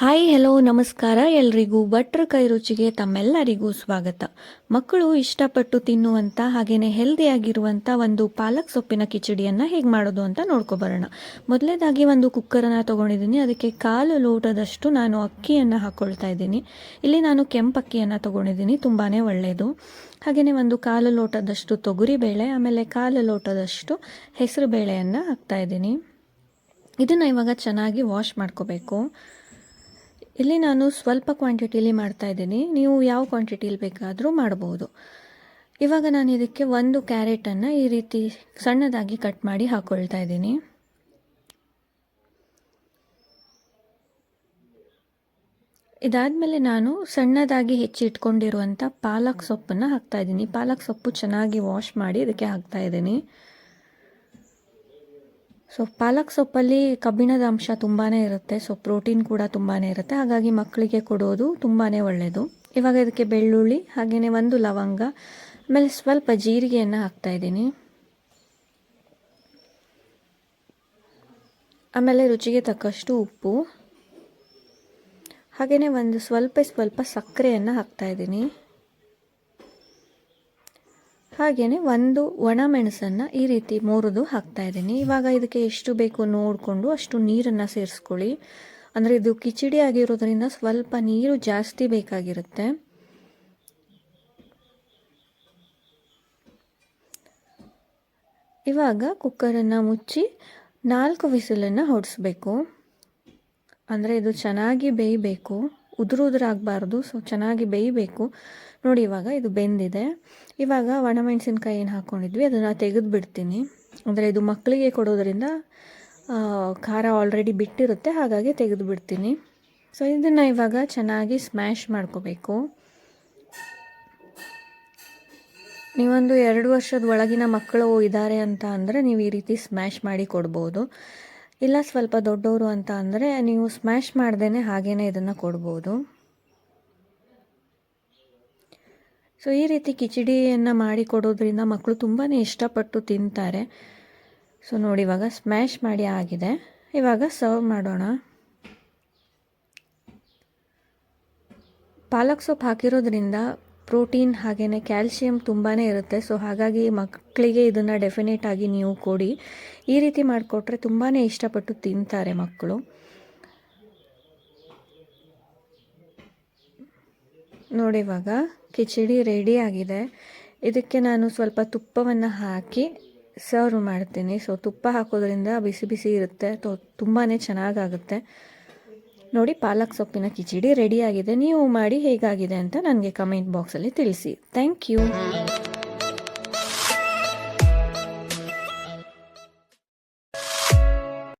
Hi hello ನಮಸ್ಕಾರ. ಎಲ್ರಿಗೂ ಭಟ್ರ ಕೈ ರುಚಿಗೆ ತಮ್ಮೆಲ್ಲರಿಗೂ ಸ್ವಾಗತ. ಮಕ್ಕಳು ಇಷ್ಟಪಟ್ಟು ತಿನ್ನುವಂಥ ಹಾಗೆಯೇ ಹೆಲ್ದಿಯಾಗಿರುವಂಥ ಒಂದು ಪಾಲಕ್ ಸೊಪ್ಪಿನ ಕಿಚಡಿಯನ್ನು ಹೇಗೆ ಮಾಡೋದು ಅಂತ ನೋಡ್ಕೊಬರೋಣ. ಮೊದಲೇದಾಗಿ ಒಂದು ಕುಕ್ಕರನ್ನು ತಗೊಂಡಿದ್ದೀನಿ. ಅದಕ್ಕೆ ಕಾಲು ಲೋಟದಷ್ಟು ನಾನು ಅಕ್ಕಿಯನ್ನು ಹಾಕ್ಕೊಳ್ತಾ ಇದ್ದೀನಿ. ಇಲ್ಲಿ ನಾನು ಕೆಂಪಕ್ಕಿಯನ್ನು ತಗೊಂಡಿದ್ದೀನಿ. ತುಂಬಾ ಒಳ್ಳೆಯದು ಹಾಗೆಯೇ ಒಂದು ಕಾಲು ಲೋಟದಷ್ಟು ತೊಗರಿಬೇಳೆ, ಆಮೇಲೆ ಕಾಲು ಲೋಟದಷ್ಟು ಹೆಸರು ಬೇಳೆಯನ್ನು ಹಾಕ್ತಾಯಿದ್ದೀನಿ ಇದನ್ನು ಇವಾಗ ಚೆನ್ನಾಗಿ ವಾಶ್ ಮಾಡ್ಕೋಬೇಕು. ಇಲ್ಲಿ ನಾನು ಸ್ವಲ್ಪ ಕ್ವಾಂಟಿಟಿಲಿ ಮಾಡ್ತಾ ಇದ್ದೀನಿ. ನೀವು ಯಾವ ಕ್ವಾಂಟಿಟಿಲಿ ಬೇಕಾದರೂ ಮಾಡ್ಬೋದು. ಇವಾಗ ನಾನು ಇದಕ್ಕೆ ಒಂದು ಕ್ಯಾರೆಟನ್ನು ಈ ರೀತಿ ಸಣ್ಣದಾಗಿ ಕಟ್ ಮಾಡಿ ಹಾಕ್ಕೊಳ್ತಾ ಇದ್ದೀನಿ. ಇದಾದಮೇಲೆ ನಾನು ಸಣ್ಣದಾಗಿ ಹೆಚ್ಚಿಟ್ಕೊಂಡಿರುವಂಥ ಪಾಲಕ್ ಸೊಪ್ಪನ್ನು ಹಾಕ್ತಾಯಿದ್ದೀನಿ ಪಾಲಕ್ ಸೊಪ್ಪು ಚೆನ್ನಾಗಿ ವಾಶ್ ಮಾಡಿ ಇದಕ್ಕೆ ಹಾಕ್ತಾ ಇದ್ದೀನಿ. ಸೊ ಪಾಲಕ್ ಸೊಪ್ಪಲ್ಲಿ ಕಬ್ಬಿಣದ ಅಂಶ ತುಂಬಾ ಇರುತ್ತೆ. ಸೊ ಪ್ರೋಟೀನ್ ಕೂಡ ತುಂಬಾ ಇರುತ್ತೆ. ಹಾಗಾಗಿ ಮಕ್ಕಳಿಗೆ ಕೊಡೋದು ತುಂಬಾ ಒಳ್ಳೆಯದು ಇವಾಗ ಇದಕ್ಕೆ ಬೆಳ್ಳುಳ್ಳಿ ಹಾಗೆಯೇ ಒಂದು ಲವಂಗ, ಆಮೇಲೆ ಸ್ವಲ್ಪ ಜೀರಿಗೆಯನ್ನು ಹಾಕ್ತಾಯಿದ್ದೀನಿ ಆಮೇಲೆ ರುಚಿಗೆ ತಕ್ಕಷ್ಟು ಉಪ್ಪು. ಹಾಗೆಯೇ ಒಂದು ಸ್ವಲ್ಪ ಸ್ವಲ್ಪ ಸಕ್ಕರೆಯನ್ನು ಹಾಕ್ತಾಯಿದ್ದೀನಿ ಹಾಗೆಯೇ ಒಂದು ಒಣ ಮೆಣಸನ್ನು ಈ ರೀತಿ ಮುರಿದು ಹಾಕ್ತಾ ಇದ್ದೀನಿ. ಇವಾಗ ಇದಕ್ಕೆ ಎಷ್ಟು ಬೇಕು ನೋಡಿಕೊಂಡು ಅಷ್ಟು ನೀರನ್ನು ಸೇರಿಸ್ಕೊಳ್ಳಿ. ಅಂದರೆ ಇದು ಕಿಚಡಿ ಆಗಿರೋದ್ರಿಂದ ಸ್ವಲ್ಪ ನೀರು ಜಾಸ್ತಿ ಬೇಕಾಗಿರುತ್ತೆ. ಇವಾಗ ಕುಕ್ಕರನ್ನು ಮುಚ್ಚಿ ನಾಲ್ಕು ವಿಸಿಲನ್ನು ಹೊಡಿಸ್ಬೇಕು. ಅಂದರೆ ಇದು ಚೆನ್ನಾಗಿ ಬೇಯಬೇಕು. ಉದುರು ಉದುರಾಗಬಾರ್ದು ಸೊ ಚೆನ್ನಾಗಿ ಬೇಯಬೇಕು. ನೋಡಿ ಇವಾಗ ಇದು ಬೆಂದಿದೆ. ಇವಾಗ ಒಣಮೆಣಸಿನ್ಕಾಯಿ ಏನು ಹಾಕ್ಕೊಂಡಿದ್ವಿ ಅದನ್ನು ತೆಗೆದು ಬಿಡ್ತೀನಿ ಅಂದರೆ ಇದು ಮಕ್ಕಳಿಗೆ ಕೊಡೋದ್ರಿಂದ ಖಾರ ಆಲ್ರೆಡಿ ಬಿಟ್ಟಿರುತ್ತೆ, ಹಾಗಾಗಿ ತೆಗೆದು ಬಿಡ್ತೀನಿ ಸೊ ಇದನ್ನು ಇವಾಗ ಚೆನ್ನಾಗಿ ಸ್ಮ್ಯಾಶ್ ಮಾಡ್ಕೋಬೇಕು. ನೀವೊಂದು ಎರಡು ವರ್ಷದ ಒಳಗಿನ ಮಕ್ಕಳು ಇದ್ದಾರೆ ಅಂತ ಅಂದರೆ ನೀವು ಈ ರೀತಿ ಸ್ಮ್ಯಾಶ್ ಮಾಡಿ ಕೊಡ್ಬೋದು. ಇಲ್ಲ, ಸ್ವಲ್ಪ ದೊಡ್ಡವರು ಅಂತ ಅಂದರೆ ನೀವು ಸ್ಮ್ಯಾಶ್ ಮಾಡ್ದೇ ಹಾಗೇ ಇದನ್ನು ಕೊಡ್ಬೋದು. ಸೊ ಈ ರೀತಿ ಕಿಚಡಿಯನ್ನು ಮಾಡಿ ಕೊಡೋದ್ರಿಂದ ಮಕ್ಕಳು ತುಂಬಾ ಇಷ್ಟಪಟ್ಟು ತಿಂತಾರೆ. ಸೊ ನೋಡಿ, ಇವಾಗ ಸ್ಮ್ಯಾಶ್ ಮಾಡಿ ಆಗಿದೆ. ಇವಾಗ ಸರ್ವ್ ಮಾಡೋಣ. ಪಾಲಕ್ ಸೊಪ್ಪು ಹಾಕಿರೋದ್ರಿಂದ ಪ್ರೋಟೀನ್ ಹಾಗೆಯೇ ಕ್ಯಾಲ್ಶಿಯಂ ತುಂಬಾ ಇರುತ್ತೆ. ಸೊ ಹಾಗಾಗಿ ಮಕ್ಕಳಿಗೆ ಇದನ್ನು ಡೆಫಿನೆಟ್ ಆಗಿ ನೀವು ಕೊಡಿ. ಈ ರೀತಿ ಮಾಡಿಕೊಟ್ರೆ ತುಂಬಾ ಇಷ್ಟಪಟ್ಟು ತಿಂತಾರೆ ಮಕ್ಕಳು. ನೋಡಿ ಇವಾಗ ಕಿಚಡಿ ರೆಡಿ ಆಗಿದೆ. ಇದಕ್ಕೆ ನಾನು ಸ್ವಲ್ಪ ತುಪ್ಪವನ್ನು ಹಾಕಿ ಸರ್ವ್ ಮಾಡ್ತೀನಿ. ಸೊ ತುಪ್ಪ ಹಾಕೋದ್ರಿಂದ ಬಿಸಿ ಬಿಸಿ ಇರುತ್ತೆ. ತುಂಬಾ ಚೆನ್ನಾಗಾಗುತ್ತೆ. ನೋಡಿ, ಪಾಲಕ್ ಸೊಪ್ಪಿನ ಕಿಚಡಿ ರೆಡಿಯಾಗಿದೆ ನೀವು ಮಾಡಿ ಹೇಗಾಗಿದೆ ಅಂತ ನನಗೆ ಕಮೆಂಟ್ ಬಾಕ್ಸಲ್ಲಿ ತಿಳಿಸಿ. Thank you